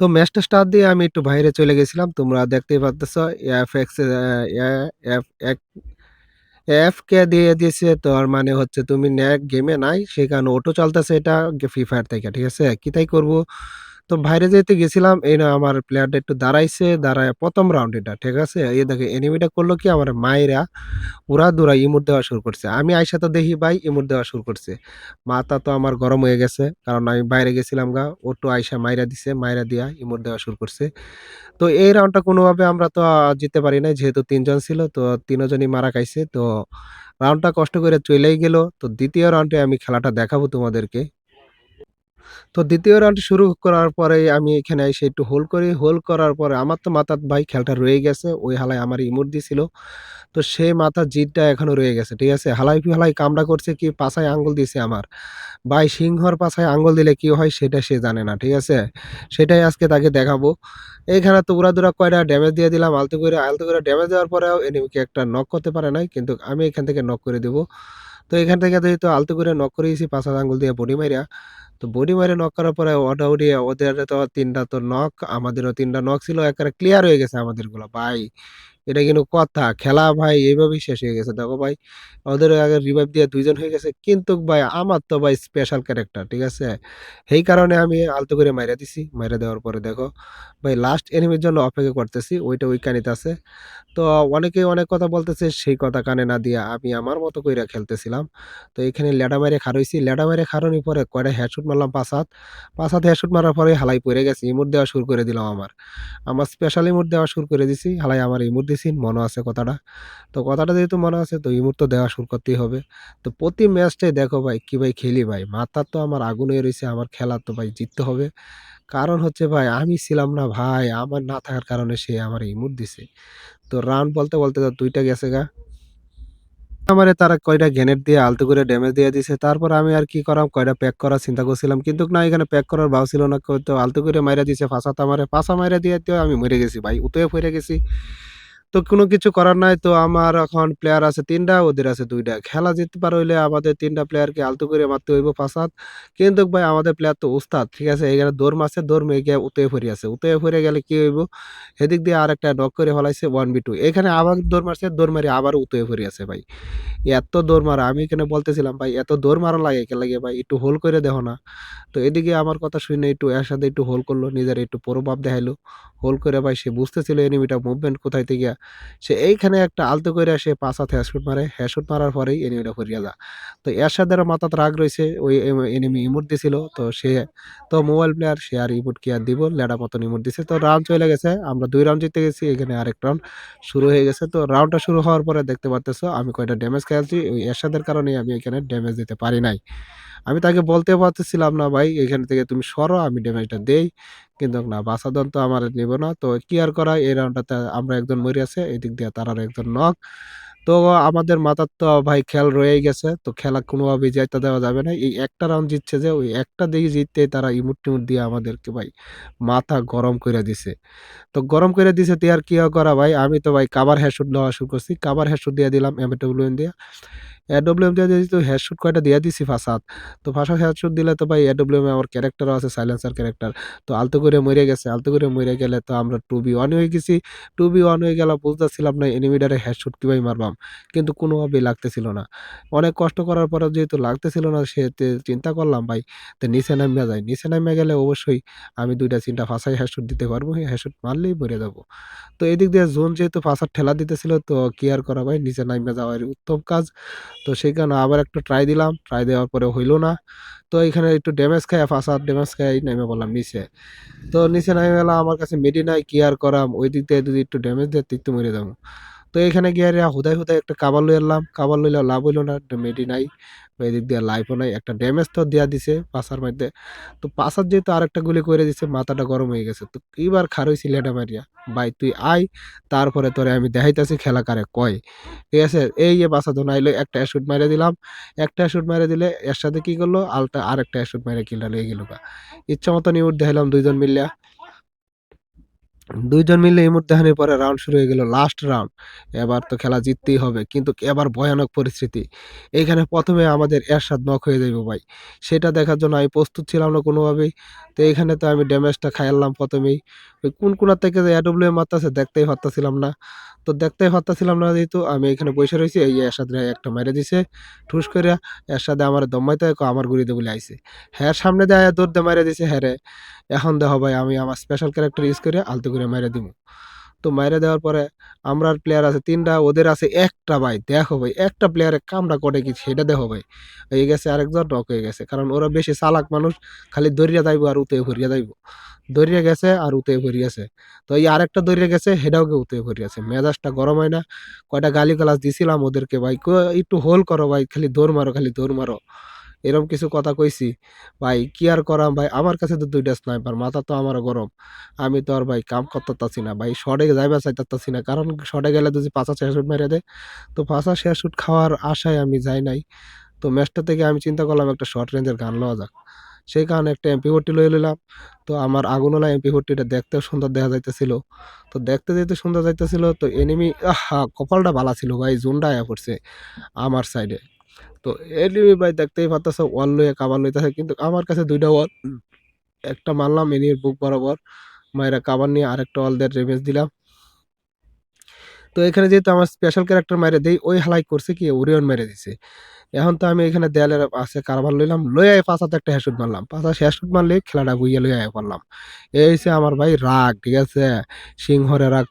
তো ম্যাচটা স্টার্ট দিয়ে আমি একটু বাইরে চলে গেছিলাম। তোমরা দেখতেই পারতেছ এফ এক্স এফ এক এফকে দিয়ে দিয়েছে তোর মানে হচ্ছে তুমি ন্যাক গেমে নাই, সেখানে অটো চলতেছে এটা ফ্রি ফায়ার থেকে, ঠিক আছে? কি তাই করব? তো বাইরে যেতে গেছিলাম এই না আমার প্লেয়ারটা একটু দাঁড়াইছে, দাঁড়ায় প্রথম রাউন্ড এটা ঠিক আছে? এই দেখো এনিমিটা করল কি আমার মাইরা উড়াধুরা ইমুর দেওয়া শুরু করছে। আমি আইসা তো দেখি ভাই ইমুর দেওয়া শুরু করছে। মাথা তো আমার গরম হয়ে গেছে। কারণ আমি বাইরে গেছিলাম গা। অটো আইসা মাইরা দিছে। মাইরা দিয়া ইমুর দেওয়া শুরু করছে। তো এই রাউন্ডটা কোনোভাবে আমরা তো আ জিততে পারি নাই। যেহেতু তিনজন ছিল তো ৩ জনই মারা খাইছে। তো রাউন্ডটা কষ্ট করে চলেই গেল। তো দ্বিতীয় রাউন্ডে আমি খেলাটা দেখাবো তোমাদেরকে। তো ২য় রাউন্ড শুরু করার পরেই আমি এখানে এসে একটু হোল্ড করি। হোল্ড করার পরে আমার তো মাথাত ভাই খেলটা রয়ে গেছে। ওই হালায় আমার ইমোট দিছিল। তো সে মাথার জিতটা এখনও রয়ে গেছে। ঠিক আছে? হালাই হালাই কামড়া করছে কি পাছায় আঙ্গুল দিছে আমার। ভাই সিংহর পাছায় আঙ্গুল দিলে কি হয় সেটা সে জানে না। ঠিক আছে? সেটাই আজকে তাকে দেখাবো। এইখানে তো উড়াধুরা কয়টা ড্যামেজ দিয়ে দিলাম আলতু করে, আলতু করে ড্যামেজ দেওয়ার পরেও এনিমিকে একটা নক করতে পারে নাই। কিন্তু আমি এখান থেকে নক করে দিব। তো এখান থেকে যেহেতু আলতু করে নক করে দিয়েছি পাছার আঙ্গুল দিয়ে বডি মাইরা। তো বডি মারে নক করার পরে ওটাউটি ওদের তো তিনটা তো নক, আমাদেরও ৩ টা নক ছিল। একেবারে ক্লিয়ার হয়ে গেছে আমাদেরগুলা ভাই। এটা কিন্তু কথা। খেলা ভাই এভাবেই শেষ হয়ে গেছে। দেখো ভাই ওদের আগে রিভাইভ দিয়ে ২ জন হয়ে গেছে। কিন্তু ভাই, আমার তো ভাই স্পেশাল ক্যারেক্টার। ঠিক আছে? এই কারণে আমি আলতু করে মাইরা দিছি। মাইরা দেওয়ার পরে দেখো, ভাই লাস্ট এনিমির জন্য অপেক্ষা করতেছি। ওইটা ওইখানেতে আছে। তো অনেকেই অনেক কথা বলতেছে, সেই কথা কানে না দিয়া আমি আমার মতো কইরা খেলতেছিলাম। তো এখানে ল্যাডা মাইরে খাড়াইছি। ল্যাডা মাইরে খাড়ানোর পরে কয়টা হেডশট মারলাম ৫ হাত। ৫ হাত হেডশট মারার পরে হালাই পইড়া গেছে। ইমোট দেওয়া শুরু করে দিলাম আমার। আমার স্পেশাল ইমোট দেওয়া শুরু করে দিছি। হালাই আমার ইমোট দিছি। মনে আছে কথাটা। তো কথাটা যেহেতু মনে আছে তো ইমোট তো দেওয়া শুরু করতেই হবে। তো প্রতি ম্যাচটাই দেখো ভাই কি ভাই খেলি ভাই। মাথা তো আমার আগুন হয়ে রইছে। আমার খেলা তো ভাই জিততে হবে। কারণ হচ্ছে ভাই আমি ছিলাম না ভাই। আমার না থাকার কারণে সে আমার ইমোট দিছে। তো রান বলতে, বলতে তো দুইটা গেছে গা। আমারে তারা কয়টা গ্রেনেড দিয়ে আলতু করে ড্যামেজ দিয়ে দিছে। তারপর আমি আর কি করাম কয়টা প্যাক করার চিন্তা করছিলাম। কিন্তু না এখানে প্যাক করার ভাও ছিল না। তো আলতু করে মাইরা দিছে পাছাতে আমারে। পাছা মাইরা দিয়ে তো আমি মরে গেছি ভাই। উতয়ে পইড়া গেছি। তো কোনো কিছু করার নাই। তো আমার এখন প্লেয়ার আছে তিনটা ওদের আছে দুইটা খেলা জিততে পার হইলে আমাদের তিনটা প্লেয়ারকে আলতু করে মারতে হইব ৫ হাত। কিন্তু ভাই আমাদের প্লেয়ার তো উস্তাদ। ঠিক আছে? এখানে দৌড় মারছে, দৌড় মেরে গিয়ে উতয়ে পইড়ে আছে। উতয়ে পইড়ে গেলে কি হইব? এদিক দিয়ে আর একটা ডক করে ফেলাইছে 1v2 এখানে আবার দৌড় মারছে, দৌড় মারি আবার উতয়ে পইড়ে আছে ভাই। এত দৌড় মারা আমি এখানে বলতেছিলাম ভাই এত দৌড় মারা লাগে কে লাগে ভাই একটু হোল করে দেখো না। তো এদিকে আমার কথা শুনে একটু এর সাথে একটু হোল করল। নিজের একটু প্রভাব দেখাইলো। হোল করে ভাই সে বুঝতেছিল এনিমিটা মুভমেন্ট কোথায় থেকে। সে এইখানে একটা আলতো করে সে ৫ হাত মারে। হেডশট মারার পরেই এনিমিটা পইড়া যা। তো এরশাদের মাথাতে রাগ রইছে। ওই এনিমি ইমোট দিছিল। তো সে, তো মোবাইল প্লেয়ার, সে আর ইমোট কি আর দিব? ল্যাডা মতন ইমোট দিছে। তো রাউন্ড চলে গেছে। আমরা দুই রাউন্ড জিতে গেছি। এখানে আরেক রাউন্ড শুরু হয়ে গেছে। তো রাউন্ডটা শুরু হওয়ার পরে দেখতে পারতেছো, আমি কয়টা ড্যামেজ খেয়েছি। ওই এরশাদের কারণেই আমি এখানে ড্যামেজ দিতে পারি নাই। আমি তাকে বলতে পারতেছিলাম না, ভাই, এখান থেকে তুমি সরো, আমি ড্যামেজটা দেই। কিন্তু না বাচাদন তো আমার নিব না। তো কি আর করা এই রাউন্ডটাতে আমরা একজন মইরা আছে। এদিক দিয়ে তার আরও একজন নক। তো আমাদের মাথার তো, ভাই, খেয়াল রয়েই গেছে। তো খেলা কোনোভাবেই যাইতে দেওয়া যাবে না। এই একটা রাউন্ড জিতছে যে, ওই একটা দিয়ে জিততে তারা ইমুট টিমুট দিয়ে আমাদেরকে, ভাই, মাথা গরম করে দিছে। তো গরম করে দিছে তে আর কি করা, ভাই। আমি তো, ভাই কাভার হেডশট নেওয়া শুরু করছি। কাভার হেডশট দিয়ে দিলাম এমডব্লিউএম দিয়ে। এডব্লিউএম দিয়ে দিয়েছি, তো হেডশট কয়টা দিয়ে দিছি ৫ হাত। তো ৫ হাত হেডশট দিলে তো ভাই এডব্লিউএম এ আমার ক্যারেক্টারও আছে সাইলেন্সার ক্যারেক্টার। তো আলতো করে মরে গেছে। আলতো করে মরে গেলে তো আমরা 2v1 হয়ে গেছি। 2v1 হয়ে গেলে বুঝতেছিলাম না এনিমিটারে হেডশট কীভাবে মারবাম। কিন্তু কোনোভাবেই লাগতেছিল না। অনেক কষ্ট করার পরেও যেহেতু লাগতেছিল না সেতে চিন্তা করলাম ভাই, তো নিচে নাইমা যায় নিচে নাইমা গেলে অবশ্যই আমি ২ টা ৩ টা ফাঁসায় দিতে পারব। হেডশট মারলেই মইরা যাব। তো এদিক দিয়ে জোন যেহেতু ফাঁসার ঠেলা দিতেছিল, তো কি আর করা ভাই নিচে নাইমা যাওয়াই উত্তম কাজ। তো সেই কারণে আবার একটু ট্রাই দিলাম। ট্রাই দেওয়ার পরে হইল না। তো এখানে একটু ড্যামেজ ৫ হাত ড্যামেজ খাই নেমে বললাম নিচে। তো নিচে নেমে গেলাম আমার কাছে মেডি নাই কেয়ার করাম। ওই দিক দিয়ে যদি একটু ড্যামেজ দেয় তো মেরে যাব। তো এখানে গিয়া হুদায়, হুদায় একটা কাবার লই আনলাম। কাবার লইলেও লাভ হইল না। মেডি নাই। এদিক দিয়ে লাইফও নাই। একটা ড্যামেজ তো দিয়া দিছে পাছার মধ্যে। তো পাছার যেহেতু আরেকটা গুলি কইরা দিছে মাথাটা গরম হয়ে গেছে। তো এইবার খাড়ইছি ল্যাডা মাইরা। ভাই তুই আয় তারপরে তোরে আমি দেখাইতেছি খেলা কারে কয়। ঠিক আছে? এই যে বাছাধন আইলো একটা হেডশট মাইরা দিলাম। একটা হেডশট মাইরা দিলে এর সাথে কি করল আলটা আরেকটা হেডশট মাইরা কিলটা লইয়া গেল। ইচ্ছা মতন ইমোট দেখাইলাম ২ জন ২ মিলে এই মুহূর্তে হানির পরে রাউন্ড শুরু হয়ে গেল। Last round. এবার তো খেলা জিততেই হবে। কিন্তু এবার ভয়ানক পরিস্থিতি। এইখানে ১ম এ আমাদের এরশাদ নক হয়ে যাইব ভাই। সেটা দেখার জন্য আমি প্রস্তুত ছিলাম না কোনোভাবেই। তো এখানে তো আমি ড্যামেজটা খাইলাম প্রথমেই কোন কোনার থেকে যে AW মারতেছে দেখতেই পারতাছিলাম না। তো দেখতে পারতাছিলাম না যেহেতু আমি এখানে বসে রয়েছি, এই এরশাদ একটা মেরে দিছে, ঠুস করে এরশাদে আমার দমাইতে আমার গুড়িতে বলে আইছে। হ্যাঁ সামনে দেয় দৌড় দিয়ে হ্যাঁ দিছে হ্যারে। এখন দেখো ভাই, আমি আমার স্পেশাল ক্যারেক্টার ইউজ করে আলতু করে মেরে দিমু। তো মাইরা দেওয়ার পরে আমরার প্লেয়ার আছে তিনটা ওদের আছে একটা ভাই। দেখো ভাই ১ টা প্লেয়ারে কামড়া করে কি সেটা দেখো ভাই। এই গেছে আরেকজন নক হয়ে গেছে। কারণ ওরা বেশি চালাক মানুষ। খালি দইড়া যাইবো আর উতয়ে পইড়া যাইবো। দইড়া গেছে আর উতয়ে পইড়িয়াছে। তো এই আরেকটা দইড়া গেছে হেডাও গে উতয়ে পইড়িয়াছে। মেজাজটা গরম হয় না? কয়টা গালি গালিগালাজ দিছিলাম ওদেরকে ভাই। একটু হোল্ড করো ভাই। খালি দৌড় মারো, খালি দৌড় মারো। এরকম কিছু কথা কইছি। ভাই, কি আর করাম ভাই। আমার কাছে তো ২ টা স্নাইপার। মাথা তো আমারও গরম। আমি তো আর ভাই কাম করতেতাছি না ভাই। শর্টে যাইবা চাইতাছি না। কারণ শর্টে গেলে যদি ৫ ৬ শুট মেরে দেয়। তো ৫ ৬ শুট খাওয়ার আশায় আমি যাই নাই। তো ম্যাচটা থেকে আমি চিন্তা করলাম একটা শর্ট রেঞ্জের গান লওয়া যাক। সেই কারণে একটা MP40 লইয়া নিলাম তো আমার আগুনওয়ালা MP40 টা দেখতেও সুন্দর দেখা যাইতেছিল। তো দেখতে যেহেতু সুন্দর যাইতেছিল, তো এনিমি আহা! কপালটা ভালা ছিল ভাই। জোনটা আইয়া পড়ছে আমার সাইডে। তো এনিমি ভাই দেখতেই পারতেছো ওয়াল লইয়া কাভার লইতেছে। কিন্তু আমার কাছে ২ টা ওয়াল। একটা মারলাম এনিমির বুক বরাবর। মাইরা কাভার নিয়ে আরেকটা ওয়াল দিয়ে ড্যামেজ দিলাম। তো এখানে যেহেতু আমার স্পেশাল ক্যারেক্টার মাইরা দেই, ওই হালাই করছে কি ওরিয়ন মেরে দিছে। এখন তো আমি এখানে দেয়ালের পাশে কারবার লইলাম। লইয়া ৫ হাতে একটা হেডশট মারলাম। ৫ হাতে হেডশট মারলেই খেলাটা বুইয়া লইয়া পড়লাম। এই হইছে আমার ভাই রাগ। ঠিক আছে? সিংহরে রাগ